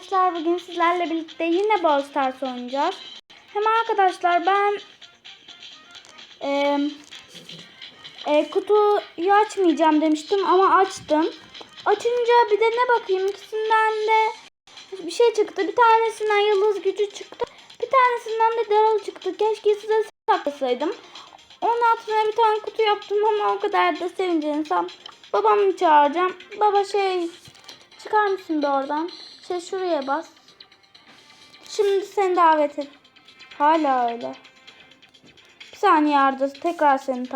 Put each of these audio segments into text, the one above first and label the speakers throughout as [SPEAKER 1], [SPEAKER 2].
[SPEAKER 1] Arkadaşlar bugün sizlerle birlikte yine Brawl Stars oynayacağız. Hem arkadaşlar ben e, e, kutuyu açmayacağım demiştim ama açtım. Açınca bir de ne bakayım ikisinden de bir şey çıktı. Bir tanesinden yıldız gücü çıktı. Bir tanesinden de Daryl çıktı. Keşke size saklasaydım. Onun altına bir tane kutu yaptım ama o kadar da sevince insan. Babamı çağıracağım. Baba şey çıkar mısın bir oradan? Şey şuraya bas. Şimdi seni davet et. Hala öyle. Bir saniye Arda tekrar seni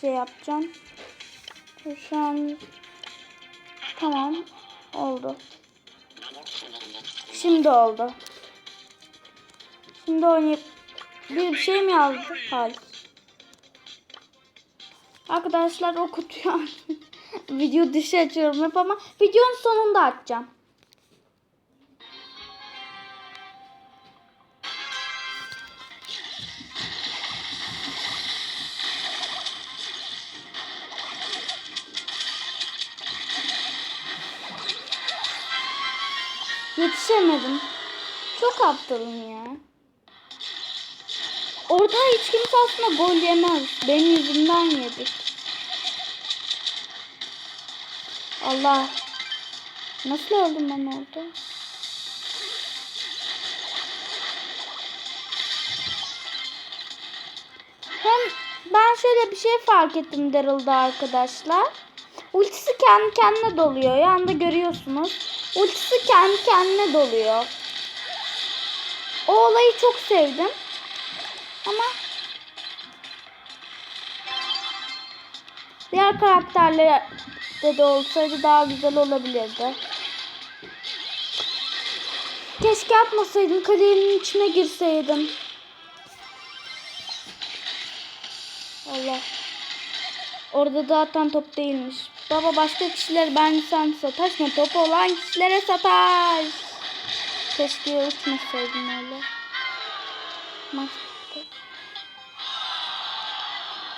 [SPEAKER 1] şey yapacağım. Şu an tamam oldu. Şimdi oldu. Şimdi oynayıp bir şey mi yazdı? Hayır. Arkadaşlar o kutuyu video dışı açıyorum hep ama videonun sonunda açacağım. Aptalım ya. Orada hiç kimse aslında gol yemez. Benim yüzümden yedik. Allah. Nasıl öldüm ben orada? Hem ben şöyle bir şey fark ettim Daryl'da arkadaşlar. Ultisi kendi kendine doluyor. Yanda görüyorsunuz. Ultisi kendi kendine doluyor. O olayı çok sevdim. Ama diğer karakterlerde de olsaydı daha güzel olabilirdi. Keşke atmasaydım. Kalenin içine girseydim. Allah. Orada zaten top değilmiş. Baba başka kişiler ben sen sataşma. Topu olan kişilere sataş. Keşke uçmasaydım öyle. Bitti.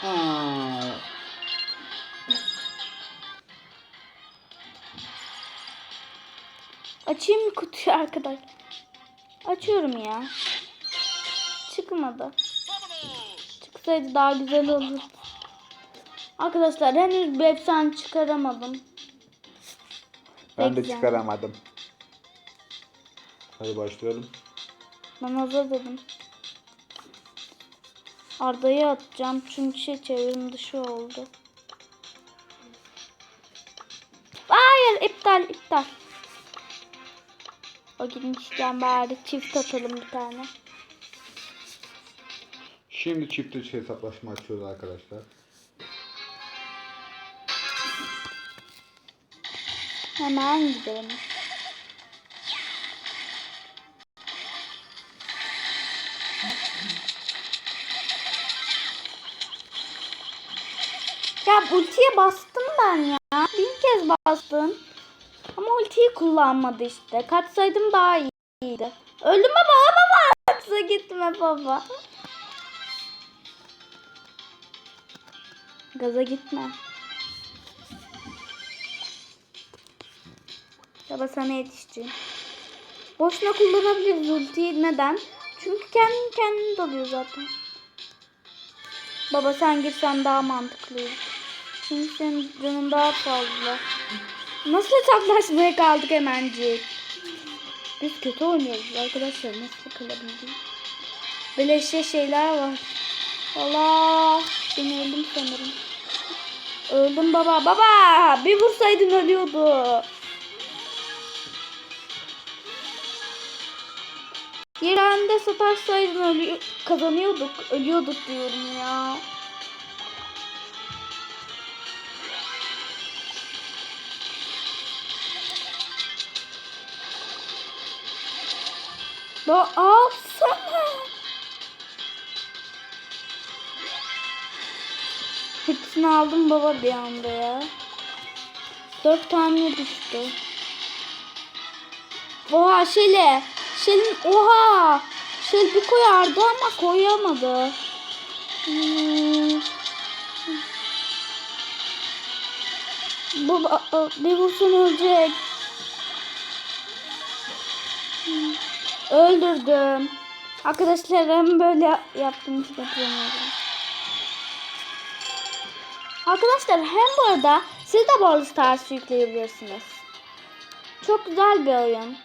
[SPEAKER 2] Aa,
[SPEAKER 1] Açayım mı kutuyu arkadaş? Açıyorum ya. Çıkmadı. Çıksaydı daha güzel olurdu. Arkadaşlar henüz bir efsane çıkaramadım.
[SPEAKER 2] ben de
[SPEAKER 1] Bekleyeceğim.
[SPEAKER 2] çıkaramadım. Hadi başlayalım.
[SPEAKER 1] Ben hazır dedim. Arda'yı atacağım çünkü şey çevrim dışı oldu. Hayır iptal iptal. O gitmişken bari çift atalım bir tane.
[SPEAKER 2] Şimdi çiftli hesaplaşma açıyoruz arkadaşlar.
[SPEAKER 1] Hemen gidelim. Ya ultiye bastım ben ya. Bin kez bastım. Ama ultiyi kullanmadı işte. Kaçsaydım daha iyiydi. Öldüm baba baba. Gitme baba. Gaza gitme. Baba sana yetişeceğim. Boşuna kullanabiliriz ultiyi. Neden? Çünkü kendi kendini dalıyor zaten. Baba sen girsen daha mantıklı. Çünkü senin canın daha fazla. Nasıl hesaplaşmaya kaldık hemencik? Biz kötü oynuyoruz arkadaşlar. Nasıl kalabildik? Böyle şey şeyler var. Allah. Ben öldüm sanırım. Öldüm baba. Baba. Bir vursaydın ölüyordu. Yerinde satarsaydın ölü kazanıyorduk. Ölüyorduk diyorum ya. Da alsana. Hepsini aldım baba bir anda ya. Dört tane düştü. Oha Şeli. Şeli'nin oha. Şeli bir koyardı ama koyamadı. Hmm. Baba bir vursun ölecek. Öldürdüm. Arkadaşlarım böyle yaptım. hatırlamıyorum. Arkadaşlar hem bu arada siz de Brawl Stars yükleyebilirsiniz. Çok güzel bir oyun.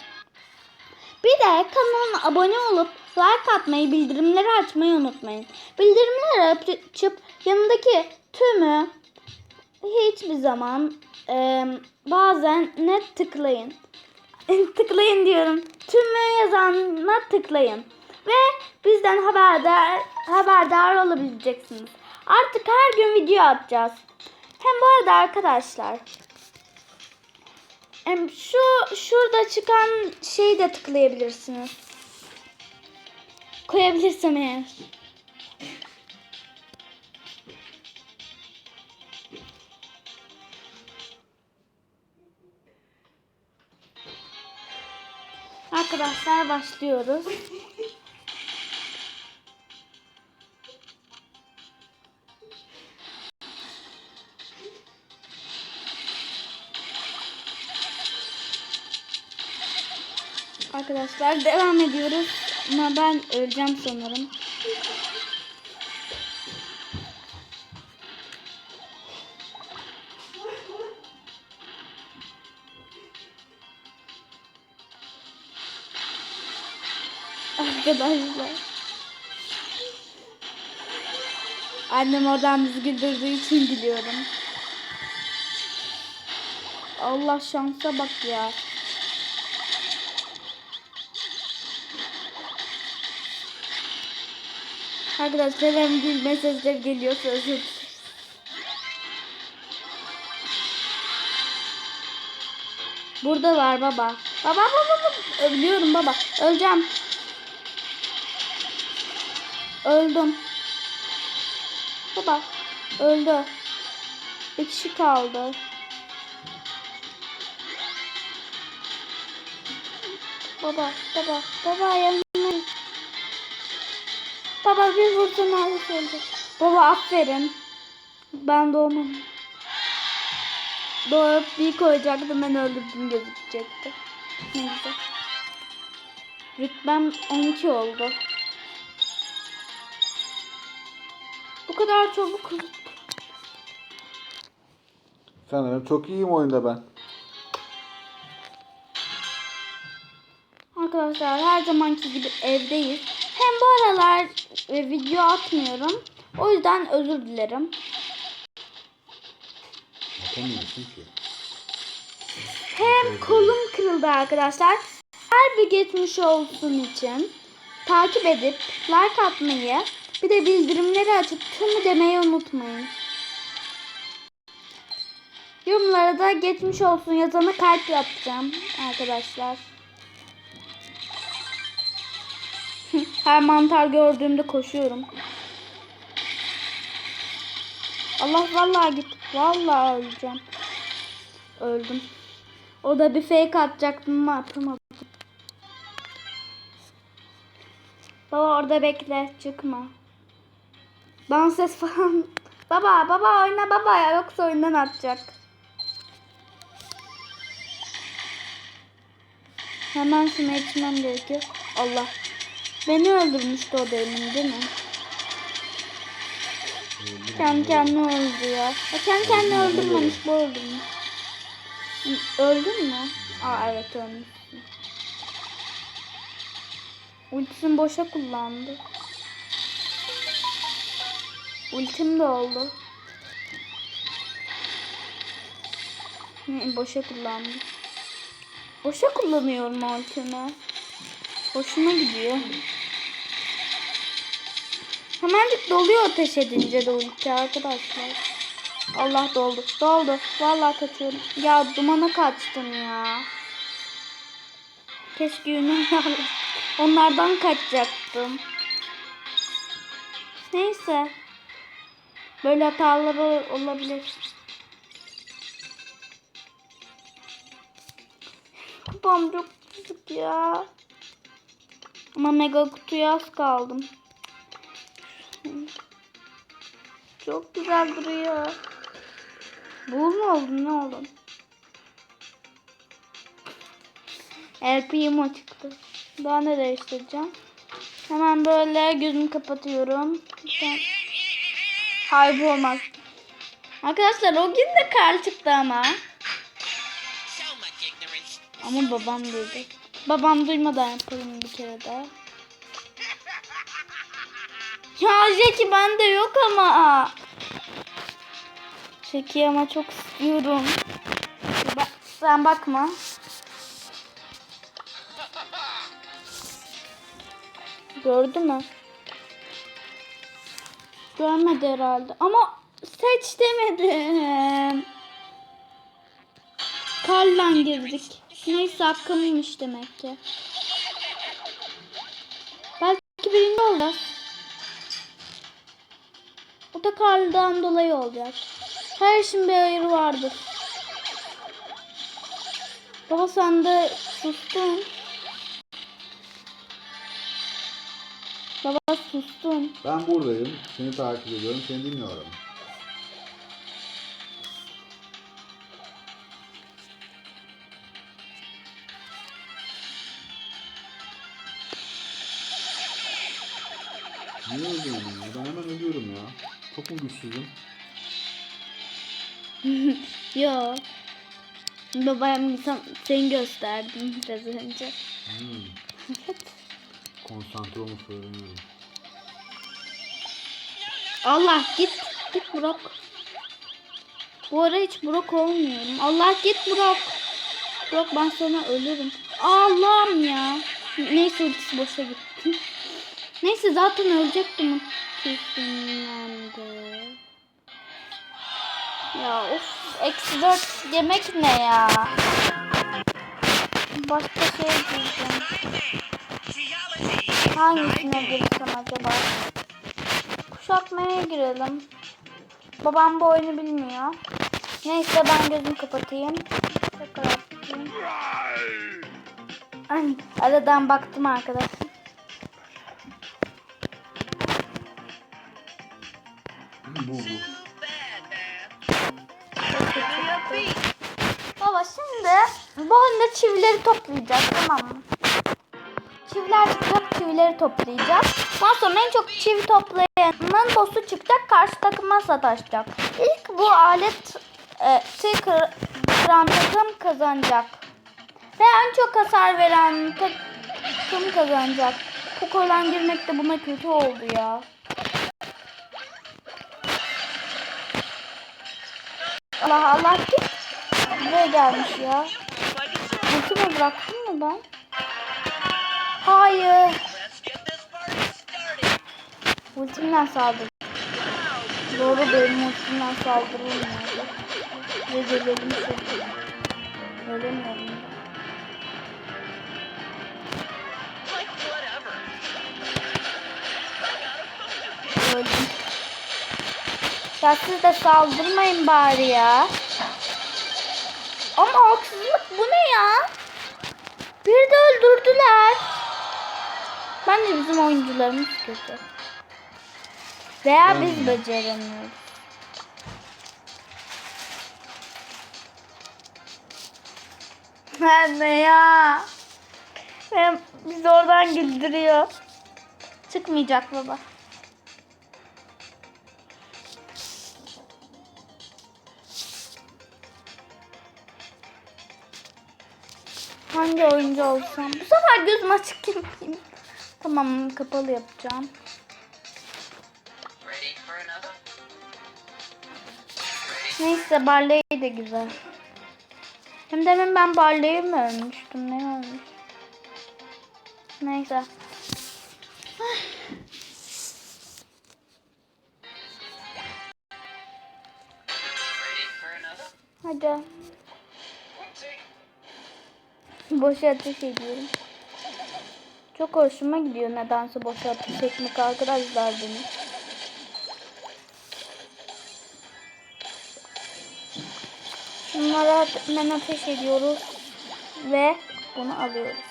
[SPEAKER 1] Bir de kanalıma abone olup like atmayı, bildirimleri açmayı unutmayın. Bildirimleri açıp yanındaki tümü hiçbir zaman e, bazen net tıklayın. Tıklayın diyorum. Tümü yazanına tıklayın. Ve bizden haberdar haberdar olabileceksiniz. Artık her gün video atacağız. Hem bu arada arkadaşlar em, şu şurada çıkan şeyi de tıklayabilirsiniz. Koyabilirsem eğer. Arkadaşlar başlıyoruz. Arkadaşlar devam ediyoruz. Ama ben öleceğim sanırım. Arkadaşlar. Annem oradan bizi güldürdüğü için gülüyorum. Allah şansa bak ya. Arkadaşlar hem gülme sesleri geliyor sözü. Burada var baba. Baba baba baba. Ölüyorum baba. Öleceğim. Öldüm. Baba. Öldü. Bir kişi kaldı. Baba, baba, baba yanına. Baba bir vursun abi öldü. Baba aferin. Ben doğmam. Doğup bir koyacaktım ben öldürdüm gözükecekti. Neyse. Rütbem 12 oldu. Bu kadar çabuk
[SPEAKER 2] Sanırım çok iyiyim oyunda ben.
[SPEAKER 1] Arkadaşlar her zamanki gibi evdeyiz. Hem bu aralar e, video atmıyorum. O yüzden özür dilerim.
[SPEAKER 2] Atamıyorsun ki.
[SPEAKER 1] Hem kolum kırıldı arkadaşlar. Her bir geçmiş olsun için takip edip like atmayı bir de bildirimleri açıp tümü demeyi unutmayın. Yorumlara da geçmiş olsun yazanı kalp yapacağım arkadaşlar. Her mantar gördüğümde koşuyorum. Allah vallahi git. Vallahi öleceğim. Öldüm. O da bir fake atacaktım ama atamadım. Baba orada bekle çıkma. Dans ses falan. Baba baba oyna baba ya yoksa oyundan atacak. Hemen şunu içmem gerekiyor. Allah. Beni öldürmüştü o demin değil mi? Kendi kendine öldü ya. ya kendi kendine öldürmemiş bu öldürmüş. Öldün mü? Aa evet ölmüşsün. Ultisini boşa kullandı. Ultim de oldu. Boşa kullandı. Boşa kullanıyorum ultimi. Hoşuma gidiyor. Hemencik doluyor ateş edince de ulti arkadaşlar. Allah doldu. Doldu. Vallahi kaçıyorum. Ya dumana kaçtım ya. Keşke onlardan kaçacaktım. Neyse. Böyle hatalar ol- olabilir. Kupam çok küçük ya. Ama mega kutuya az kaldım. Çok güzel duruyor. Bu mu oldu ne oldu? El Primo çıktı. Daha ne değiştireceğim? Hemen böyle gözümü kapatıyorum. Ben- Hayır bu olmaz. Arkadaşlar o gün de kar çıktı ama. Ama babam duydu. Babam duymadan yapalım bir kere daha. Ya Jackie bende yok ama. Jackie ama çok istiyorum. Bak, sen bakma. Gördü mü? Görmedi herhalde. Ama seç demedim. Karla girdik. Neyse hakkımmış demek ki. Belki birinci olacağız. O da kardan dolayı olacak. Her işin bir ayırı vardır. Baba sen de sustun. Baba sustun.
[SPEAKER 2] Ben buradayım. Seni takip ediyorum. Seni dinliyorum. Niye öldürüyorum ya? Ben hemen ölüyorum ya. Çok mu güçsüzüm?
[SPEAKER 1] Yo. Babam sen, seni gösterdim biraz önce.
[SPEAKER 2] Hmm. Konsantre olmuş öğreniyorum.
[SPEAKER 1] Allah git. Git Burak. Bu ara hiç Burak olmuyorum. Allah git Burak. Burak ben sana ölürüm. Allah'ım ya. Neyse ultisi boşa gitti. Neyse zaten ölecektim. Kesinlendi. Ya of. Eksi dört yemek ne ya? Başka şey diyeceğim. Hangisine girsem acaba? Kuşatmaya girelim. Babam bu oyunu bilmiyor. Neyse ben gözümü kapatayım. Tekrar açayım. Ay, aradan baktım arkadaşlar.
[SPEAKER 2] Bu bu.
[SPEAKER 1] Baba şimdi bu oyunda çivileri toplayacağız tamam mı? Çiviler çıkacak çivileri toplayacağız. Daha sonra en çok çivi toplayanın boss'u çıkacak karşı takıma sataşacak. İlk bu alet e, şey kır, kıran takım kazanacak. Ve en çok hasar veren takım kazanacak. Poko'dan girmek de buna kötü oldu ya. Allah Allah git. Buraya gelmiş ya. Ultimi bıraktım mı ben? Hayır. Ultimden saldır. Doğru benim ultimden saldırılmıyor. Gecelerim çok. Ölemiyorum. Öldüm. Ya siz de saldırmayın bari ya. Ama haksızlık bu ne ya? Bir de öldürdüler. Bence bizim oyuncularımız kötü. Veya biz beceremiyoruz. Ne ya? Hem bizi oradan güldürüyor. Çıkmayacak baba. Hangi oyuncu olsam? Bu sefer gözüm açık yapayım. Tamam kapalı yapacağım. Neyse Barley de güzel. Hem demin ben Barley'i mi ölmüştüm? Ne olmuş? Neyse. Hadi. Boşa ateş ediyorum. Çok hoşuma gidiyor nedense boşa ateş etmek arkadaşlar benim. Şunlara hemen ateş ediyoruz. Ve bunu alıyoruz.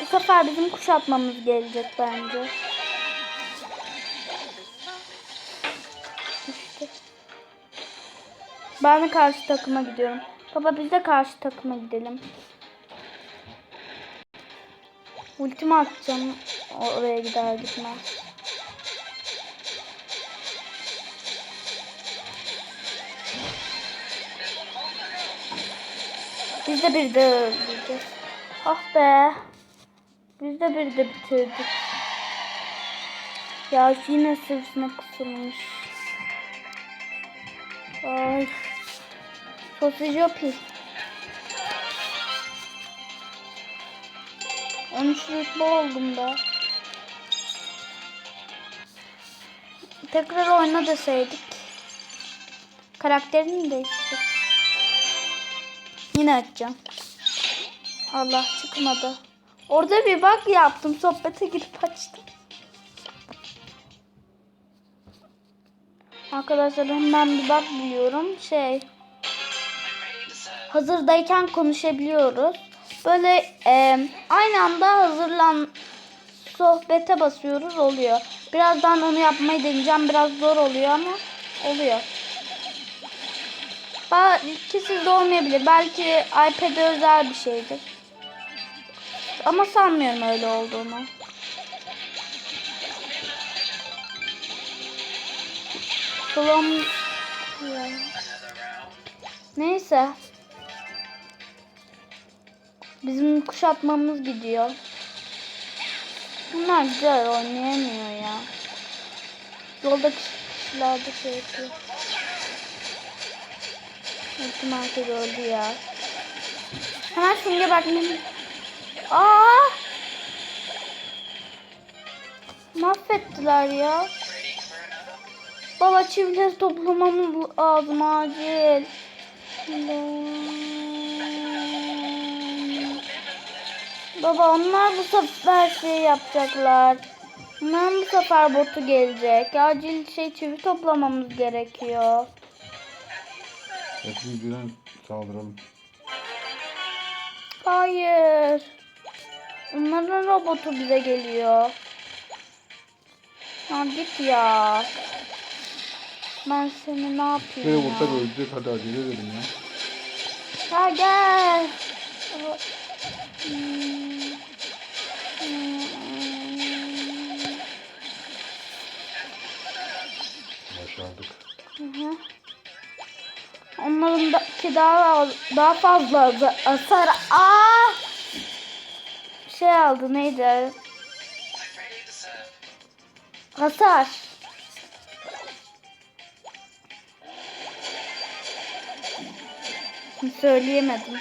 [SPEAKER 1] Bu sefer bizim kuşatmamız gelecek bence. İşte. Ben de karşı takıma gidiyorum. Baba biz de karşı takıma gidelim. Ultimi atacağım oraya gider gitmez. Biz de bir de öldüreceğiz. Ah be. Biz de bir de bitirdik. Ya yine sırtına kısılmış. Ay. Sosijopi. 13 rütbe oldum da. Tekrar oyna deseydik. Karakterini mi değiştirecek? Yine açacağım. Allah çıkmadı. Orada bir bak yaptım. Sohbete girip açtım. Arkadaşlar hemen bir bak buluyorum. Şey hazırdayken konuşabiliyoruz. Böyle e, aynı anda hazırlan sohbete basıyoruz oluyor. Birazdan onu yapmayı deneyeceğim. Biraz zor oluyor ama oluyor. Belki sizde olmayabilir. Belki iPad'e özel bir şeydir. Ama sanmıyorum öyle olduğunu.
[SPEAKER 3] Round.
[SPEAKER 1] Neyse. Bizim kuşatmamız gidiyor. Bunlar güzel oynayamıyor ya. Yoldaki kişiler de şey yapıyor. Bütün herkes öldü ya. Hemen şimdi bak. Aa! Mahvettiler ya. Baba çivileri toplamamız lazım acil. Baba onlar bu sefer şey yapacaklar. Onların bu sefer botu gelecek. Acil şey çivi toplamamız gerekiyor.
[SPEAKER 2] Hepimiz birden saldıralım.
[SPEAKER 1] Hayır. Onların robotu bize geliyor. Ya git ya. Ben seni ne yapayım
[SPEAKER 2] Şöyle
[SPEAKER 1] ya?
[SPEAKER 2] vursak ölecek hadi acele edelim ya.
[SPEAKER 1] Ha gel. Hmm. Ki daha daha fazla az- hasar. Aa! Şey aldı neydi? Hasar. Söyleyemedim.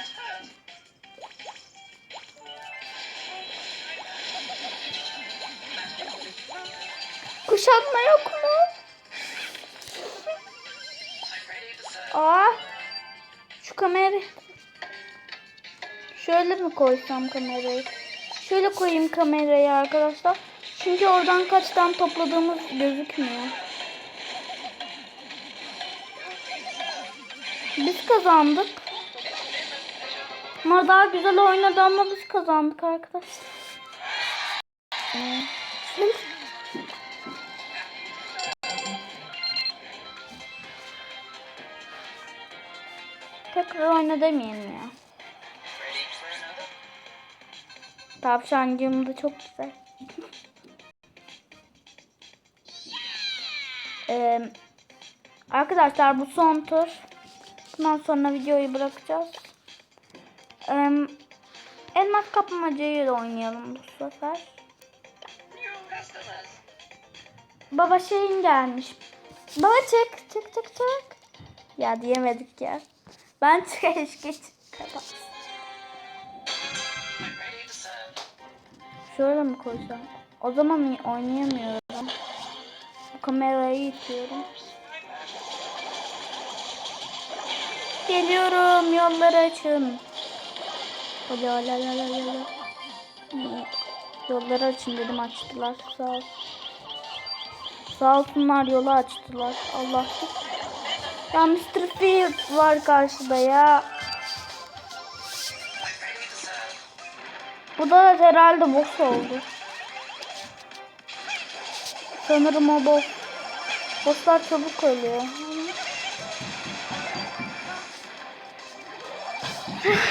[SPEAKER 1] Kuşatma yok mu? Aa, şu kamerayı şöyle mi koysam kamerayı? Şöyle koyayım kamerayı arkadaşlar. Çünkü oradan kaçtan topladığımız gözükmüyor. Biz kazandık. Ama daha güzel oynadı ama biz kazandık arkadaşlar. Tekrar oyna demeyelim ya. Tavşancığım da çok güzel. Ee, arkadaşlar bu son tur. Bundan sonra videoyu bırakacağız. Ee, elmas kapmacayı da oynayalım bu sefer. Baba şeyin gelmiş. Baba çık çık çık çık. Ya diyemedik ya. Ben kapat.
[SPEAKER 3] Ready to set.
[SPEAKER 1] Şöyle mi koysam? O zaman oynayamıyorum. Kamerayı itiyorum. Geliyorum yolları açın. Ola la la la. Yolları açın dedim açtılar. Sağ ol. Sağ olsunlar yolu açtılar. Allah Ya Mr. Field var karşıda ya. Bu da herhalde boss oldu. Sanırım o boss. Bosslar çabuk ölüyor.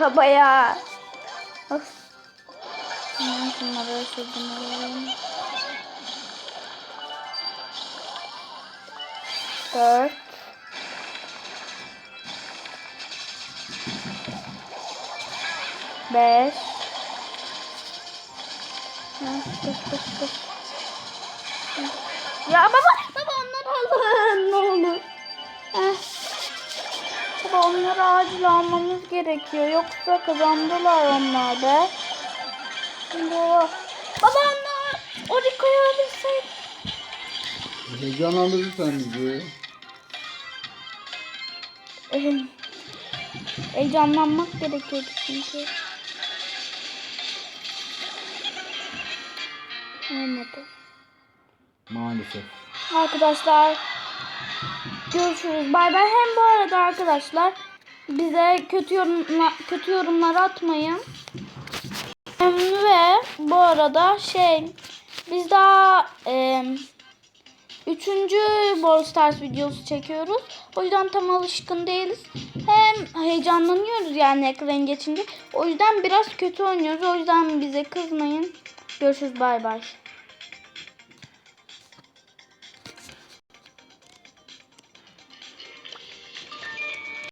[SPEAKER 1] Baba ya. Şunları. Dört. Beş. Dur, dur, dur. Ya baba, baba onları alın ne olur. Heh. Baba onları acil almamız gerekiyor. Yoksa kazandılar onlar be. Şimdi o... Baba onlar o Rico'yu alırsaydı.
[SPEAKER 2] Heyecanlandırdı sen bizi.
[SPEAKER 1] Ehem. Heyecanlanmak gerekiyordu çünkü. Olmadı.
[SPEAKER 2] Maalesef.
[SPEAKER 1] Arkadaşlar görüşürüz. Bay bay. Hem bu arada arkadaşlar bize kötü yorumlar kötü yorumlar atmayın. Ve bu arada şey biz daha e, üçüncü Brawl Stars videosu çekiyoruz. O yüzden tam alışkın değiliz. Hem heyecanlanıyoruz yani ekran geçince. O yüzden biraz kötü oynuyoruz. O yüzden bize kızmayın. Görüşürüz. Bay bay.